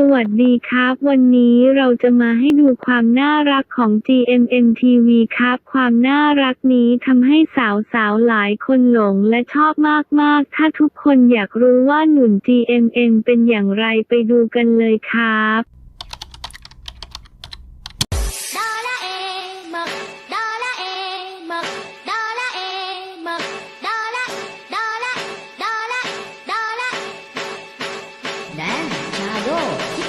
สวัสดีครับ วันนี้เราจะมาให้ดูความน่ารักของ GMMTV ครับ ความน่ารักนี้ทำให้สาวๆ หลายคนหลงและชอบมากๆ ถ้าทุกคนอยากรู้ว่าหนุ่น GMM เป็นอย่างไรไปดูกันเลยครับ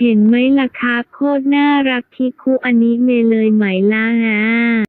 เห็นไหมล่ะคะโคตรน่ารักคิคุอันนี้เมเลยไหมล่ะฮะ